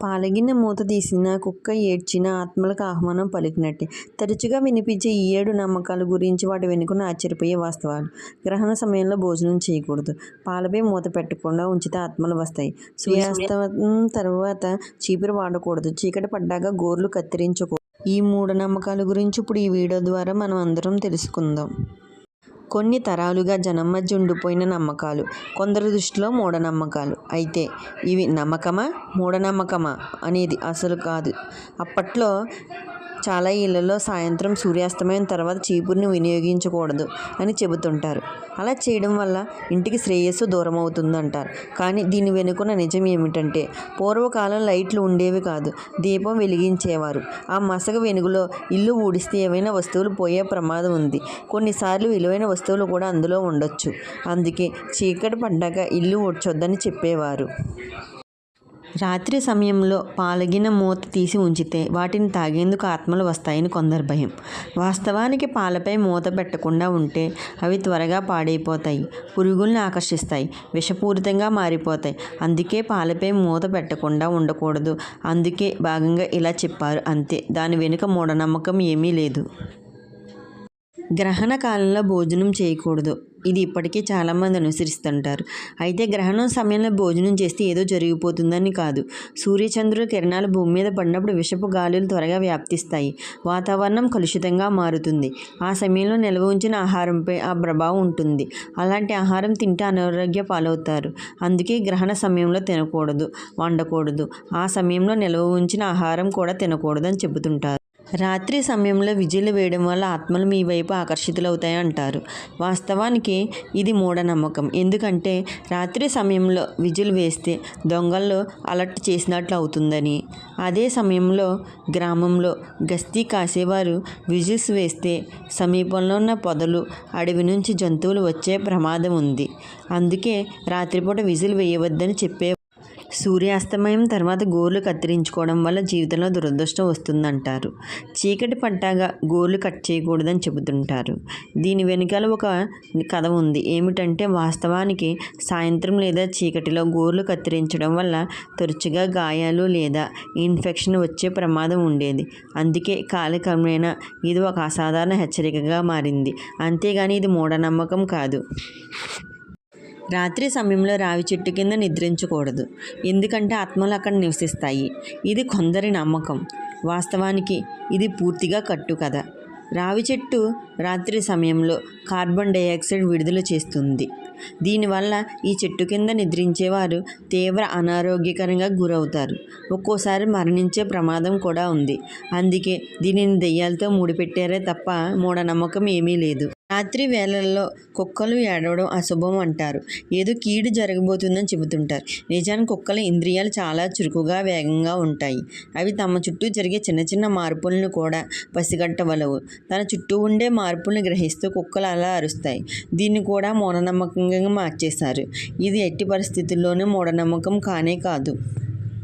పాలగిన్నె మూత తీసిన కుక్క ఏడ్చిన ఆత్మలకు ఆహ్వానం పలికినట్టే. తరచుగా వినిపించే ఈ ఏడు నమ్మకాల గురించి వాటి వెనుకున్న ఆశ్చర్యపోయే వాస్తవాలు. గ్రహణ సమయంలో భోజనం చేయకూడదు. పాలపై మూత పెట్టకుండా ఉంచితే ఆత్మలు వస్తాయి. సూర్యాస్తమయం తర్వాత చీపురు వాడకూడదు. చీకటి పడ్డాక గోర్లు కత్తిరించకూడదు. ఈ మూఢనమ్మకాల గురించి ఇప్పుడు ఈ వీడియో ద్వారా మనం అందరం తెలుసుకుందాం. కొన్ని తరాలుగా జనం మధ్య ఉండిపోయిన నమ్మకాలు. కొందరి దృష్టిలో మూఢనమ్మకాలు. అయితే ఇవి నమ్మకమా? మూఢనమ్మకమా అనేది అసలు కాదు. అప్పట్లో చాలా ఇళ్ళలో సాయంత్రం సూర్యాస్తమయం తర్వాత చీపురుని వినియోగించకూడదు అని చెబుతుంటారు. అలా చేయడం వల్ల ఇంటికి శ్రేయస్సు దూరం అవుతుందంటారు కానీ దీని వెనుకున్న నిజం ఏమిటంటే పూర్వకాలం లైట్లు ఉండేవి కాదు. దీపం వెలిగించేవారు. ఆ మసక వెనుగులో ఇల్లు ఊడిస్తే ఏవైనా వస్తువులు పోయే ప్రమాదం ఉంది. కొన్నిసార్లు విలువైన వస్తువులు కూడా అందులో ఉండొచ్చు. అందుకే చీకటి పడ్డాక ఇల్లు ఊడ్చొద్దని చెప్పేవారు. రాత్రి సమయంలో పాలగిన మూత తీసి ఉంచితే వాటిని తాగేందుకు ఆత్మలు వస్తాయని కొందరి భయం. వాస్తవానికి పాలపై మూత పెట్టకుండా ఉంటే అవి త్వరగా పాడైపోతాయి. పురుగుల్ని ఆకర్షిస్తాయి. విషపూరితంగా మారిపోతాయి. అందుకే పాలపై మూత పెట్టకుండా ఉండకూడదు. అందుకే భాగంగా ఇలా చెప్పారు అంతే. దాని వెనుక మూఢనమ్మకం ఏమీ లేదు. గ్రహణ కాలంలో భోజనం చేయకూడదు. ఇది ఇప్పటికీ చాలామంది అనుసరిస్తుంటారు. అయితే గ్రహణం సమయంలో భోజనం చేస్తే ఏదో జరిగిపోతుందని కాదు. సూర్యచంద్రుల కిరణాలు భూమి మీద పడినప్పుడు విషపు గాలులు త్వరగా వ్యాపిస్తాయి. వాతావరణం కలుషితంగా మారుతుంది. ఆ సమయంలో నిల్వ ఉంచిన ఆహారంపై ఆ ప్రభావం ఉంటుంది. అలాంటి ఆహారం తింటే అనారోగ్య పాలవుతారు. అందుకే గ్రహణ సమయంలో తినకూడదు, వండకూడదు. ఆ సమయంలో నిల్వ ఉంచిన ఆహారం కూడా తినకూడదు అని చెబుతుంటారు. రాత్రి సమయంలో విజిల్ వేయడం వల్ల ఆత్మలు మీ వైపు ఆకర్షితులవుతాయి అంటారు. వాస్తవానికి ఇది మూఢనమ్మకం. ఎందుకంటే రాత్రి సమయంలో విజిల్ వేస్తే దొంగలు అలర్ట్ చేసినట్లు అవుతుందని. అదే సమయంలో గ్రామంలో గస్తీ కాసేవారు విజిల్స్ వేస్తే సమీపంలో ఉన్న పొదలు, అడవి నుంచి జంతువులు వచ్చే ప్రమాదం ఉంది. అందుకే రాత్రిపూట విజిల్ వేయవద్దని చెప్పే సూర్యాస్తమయం తర్వాత గోర్లు కత్తిరించుకోవడం వల్ల జీవితంలో దురదృష్టం వస్తుందంటారు. చీకటి పడ్డాక గోర్లు కట్ చేయకూడదని చెబుతుంటారు. దీని వెనుకాల ఒక కథ ఉంది. ఏమిటంటే వాస్తవానికి సాయంత్రం లేదా చీకటిలో గోర్లు కత్తిరించడం వల్ల తరచుగా గాయాలు లేదా ఇన్ఫెక్షన్ వచ్చే ప్రమాదం ఉండేది. అందుకే కాలక్రమేణా ఇది ఒక అసాధారణ హెచ్చరికగా మారింది. అంతేగాని ఇది మూఢనమ్మకం కాదు. రాత్రి సమయంలో రావి చెట్టు కింద నిద్రించకూడదు. ఎందుకంటే ఆత్మలు అక్కడ నివసిస్తాయి. ఇది కొందరి నమ్మకం. వాస్తవానికి ఇది పూర్తిగా కట్టు కథ రావి చెట్టు రాత్రి సమయంలో కార్బన్ డైఆక్సైడ్ విడుదల చేస్తుంది. దీనివల్ల ఈ చెట్టు కింద నిద్రించేవారు తీవ్ర అనారోగ్యకరంగా గురవుతారు. ఒక్కోసారి మరణించే ప్రమాదం కూడా ఉంది. అందుకే దీనిని దెయ్యాలతో ముడిపెట్టారే తప్ప మూఢనమ్మకం ఏమీ లేదు. రాత్రి వేళల్లో కుక్కలు ఏడవడం అశుభం అంటారు. ఏదో కీడు జరగబోతుందని చెబుతుంటారు. నిజానికి కుక్కల ఇంద్రియాలు చాలా చురుకుగా, వేగంగా ఉంటాయి. అవి తమ చుట్టూ జరిగే చిన్న చిన్న మార్పులను కూడా పసిగట్టవలవు తన చుట్టూ ఉండే మార్పులను గ్రహిస్తూ కుక్కలు అలా అరుస్తాయి. దీన్ని కూడా మూఢనమ్మకంగా మార్చేశారు. ఇది ఎట్టి పరిస్థితుల్లోనూ మూఢనమ్మకం కానే కాదు.